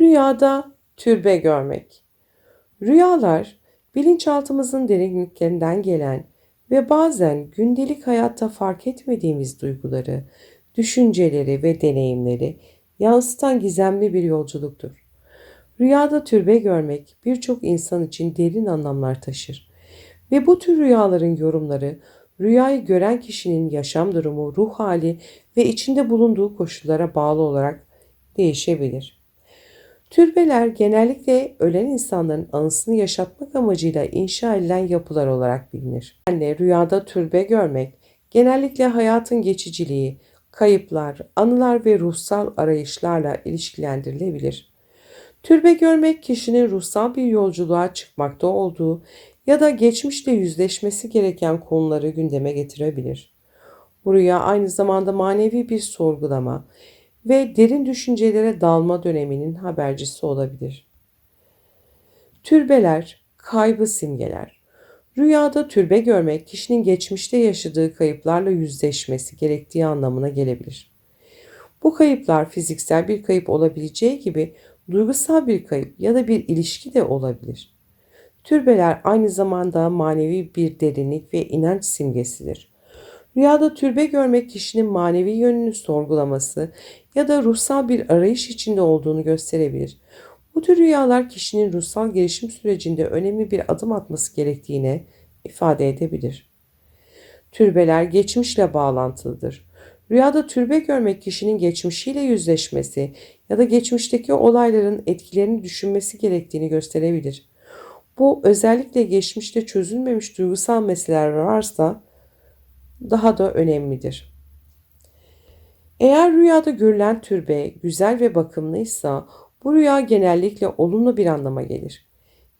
Rüyada türbe görmek. Rüyalar bilinçaltımızın derinliklerinden gelen ve bazen gündelik hayatta fark etmediğimiz duyguları, düşünceleri ve deneyimleri yansıtan gizemli bir yolculuktur. Rüyada türbe görmek birçok insan için derin anlamlar taşır ve bu tür rüyaların yorumları rüyayı gören kişinin yaşam durumu, ruh hali ve içinde bulunduğu koşullara bağlı olarak değişebilir. Türbeler genellikle ölen insanların anısını yaşatmak amacıyla inşa edilen yapılar olarak bilinir. Yani rüyada türbe görmek genellikle hayatın geçiciliği, kayıplar, anılar ve ruhsal arayışlarla ilişkilendirilebilir. Türbe görmek kişinin ruhsal bir yolculuğa çıkmakta olduğu ya da geçmişle yüzleşmesi gereken konuları gündeme getirebilir. Bu rüya aynı zamanda manevi bir sorgulama ve derin düşüncelere dalma döneminin habercisi olabilir. Türbeler, kaybı simgeler. Rüyada türbe görmek kişinin geçmişte yaşadığı kayıplarla yüzleşmesi gerektiği anlamına gelebilir. Bu kayıplar fiziksel bir kayıp olabileceği gibi duygusal bir kayıp ya da bir ilişki de olabilir. Türbeler aynı zamanda manevi bir derinlik ve inanç simgesidir. Rüyada türbe görmek kişinin manevi yönünü sorgulaması ya da ruhsal bir arayış içinde olduğunu gösterebilir. Bu tür rüyalar kişinin ruhsal gelişim sürecinde önemli bir adım atması gerektiğine ifade edebilir. Türbeler geçmişle bağlantılıdır. Rüyada türbe görmek kişinin geçmişiyle yüzleşmesi ya da geçmişteki olayların etkilerini düşünmesi gerektiğini gösterebilir. Bu özellikle geçmişte çözülmemiş duygusal meseleler varsa daha da önemlidir. Eğer rüyada görülen türbe güzel ve bakımlıysa bu rüya genellikle olumlu bir anlama gelir.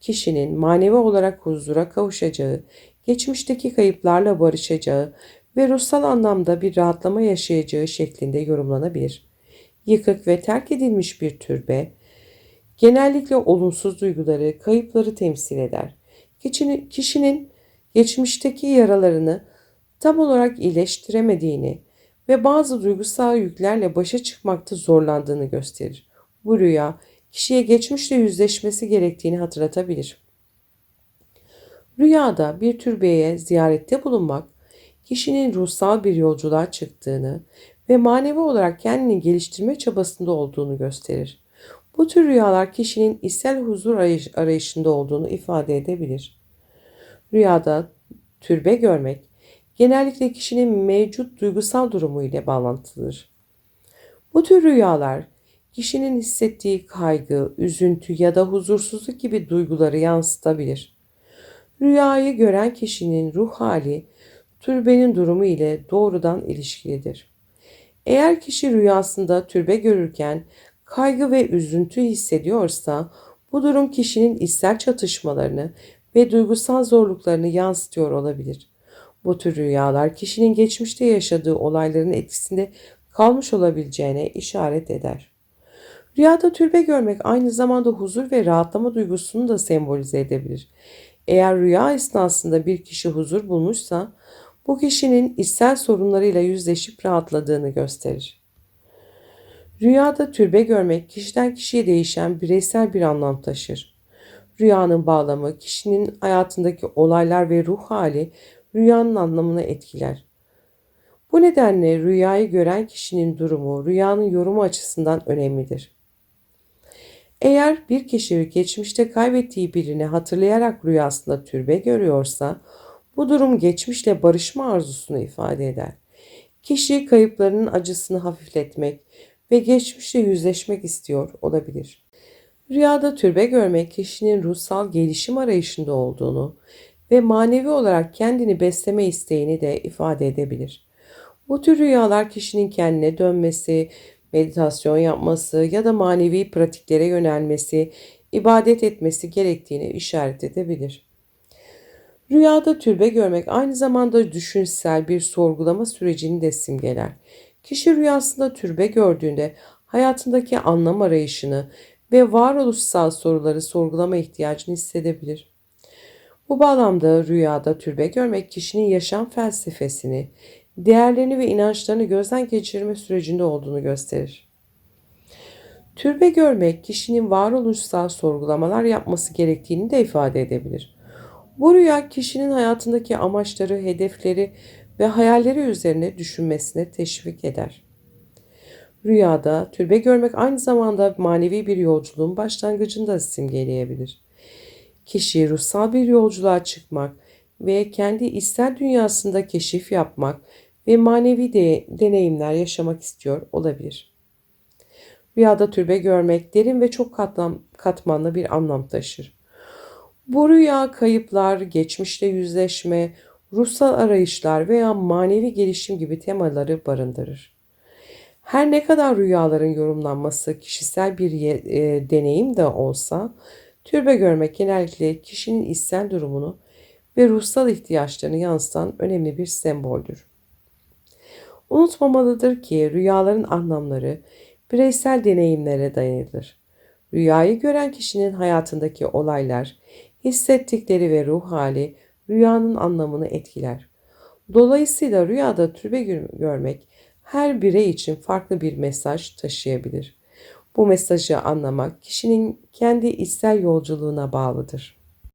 Kişinin manevi olarak huzura kavuşacağı, geçmişteki kayıplarla barışacağı ve ruhsal anlamda bir rahatlama yaşayacağı şeklinde yorumlanabilir. Yıkık ve terk edilmiş bir türbe genellikle olumsuz duyguları, kayıpları temsil eder. Kişinin, kişinin geçmişteki yaralarını tam olarak iyileştiremediğini ve bazı duygusal yüklerle başa çıkmakta zorlandığını gösterir. Bu rüya kişiye geçmişle yüzleşmesi gerektiğini hatırlatabilir. Rüyada bir türbeye ziyarette bulunmak, kişinin ruhsal bir yolculuğa çıktığını ve manevi olarak kendini geliştirme çabasında olduğunu gösterir. Bu tür rüyalar kişinin içsel huzur arayışında olduğunu ifade edebilir. Rüyada türbe görmek, genellikle kişinin mevcut duygusal durumu ile bağlantılıdır. Bu tür rüyalar kişinin hissettiği kaygı, üzüntü ya da huzursuzluk gibi duyguları yansıtabilir. Rüyayı gören kişinin ruh hali türbenin durumu ile doğrudan ilişkilidir. Eğer kişi rüyasında türbe görürken kaygı ve üzüntü hissediyorsa bu durum kişinin içsel çatışmalarını ve duygusal zorluklarını yansıtıyor olabilir. Bu tür rüyalar kişinin geçmişte yaşadığı olayların etkisinde kalmış olabileceğine işaret eder. Rüyada türbe görmek aynı zamanda huzur ve rahatlama duygusunu da sembolize edebilir. Eğer rüya esnasında bir kişi huzur bulmuşsa bu kişinin içsel sorunlarıyla yüzleşip rahatladığını gösterir. Rüyada türbe görmek kişiden kişiye değişen bireysel bir anlam taşır. Rüyanın bağlamı, kişinin hayatındaki olaylar ve ruh hali rüyanın anlamını etkiler. Bu nedenle rüyayı gören kişinin durumu rüyanın yorumu açısından önemlidir. Eğer bir kişi geçmişte kaybettiği birini hatırlayarak rüyasında türbe görüyorsa bu durum geçmişle barışma arzusunu ifade eder. Kişi kayıplarının acısını hafifletmek ve geçmişle yüzleşmek istiyor olabilir. Rüyada türbe görmek kişinin ruhsal gelişim arayışında olduğunu ve manevi olarak kendini besleme isteğini de ifade edebilir. Bu tür rüyalar kişinin kendine dönmesi, meditasyon yapması ya da manevi pratiklere yönelmesi, ibadet etmesi gerektiğini işaret edebilir. Rüyada türbe görmek aynı zamanda düşünsel bir sorgulama sürecini de simgeler. Kişi rüyasında türbe gördüğünde hayatındaki anlam arayışını ve varoluşsal soruları sorgulama ihtiyacını hissedebilir. Bu bağlamda rüyada türbe görmek kişinin yaşam felsefesini, değerlerini ve inançlarını gözden geçirme sürecinde olduğunu gösterir. Türbe görmek kişinin varoluşsal sorgulamalar yapması gerektiğini de ifade edebilir. Bu rüya kişinin hayatındaki amaçları, hedefleri ve hayalleri üzerine düşünmesine teşvik eder. Rüyada türbe görmek aynı zamanda manevi bir yolculuğun başlangıcını da simgeleyebilir. Kişi ruhsal bir yolculuğa çıkmak ve kendi içsel dünyasında keşif yapmak ve manevi de, deneyimler yaşamak istiyor olabilir. Rüyada türbe görmek derin ve çok katlam, katmanlı bir anlam taşır. Bu rüya kayıplar, geçmişle yüzleşme, ruhsal arayışlar veya manevi gelişim gibi temaları barındırır. Her ne kadar rüyaların yorumlanması kişisel bir e, deneyim de olsa, türbe görmek genellikle kişinin içsel durumunu ve ruhsal ihtiyaçlarını yansıtan önemli bir semboldür. Unutmamalıdır ki rüyaların anlamları bireysel deneyimlere dayanır. Rüyayı gören kişinin hayatındaki olaylar, hissettikleri ve ruh hali rüyanın anlamını etkiler. Dolayısıyla rüyada türbe görmek her birey için farklı bir mesaj taşıyabilir. Bu mesajı anlamak kişinin kendi içsel yolculuğuna bağlıdır.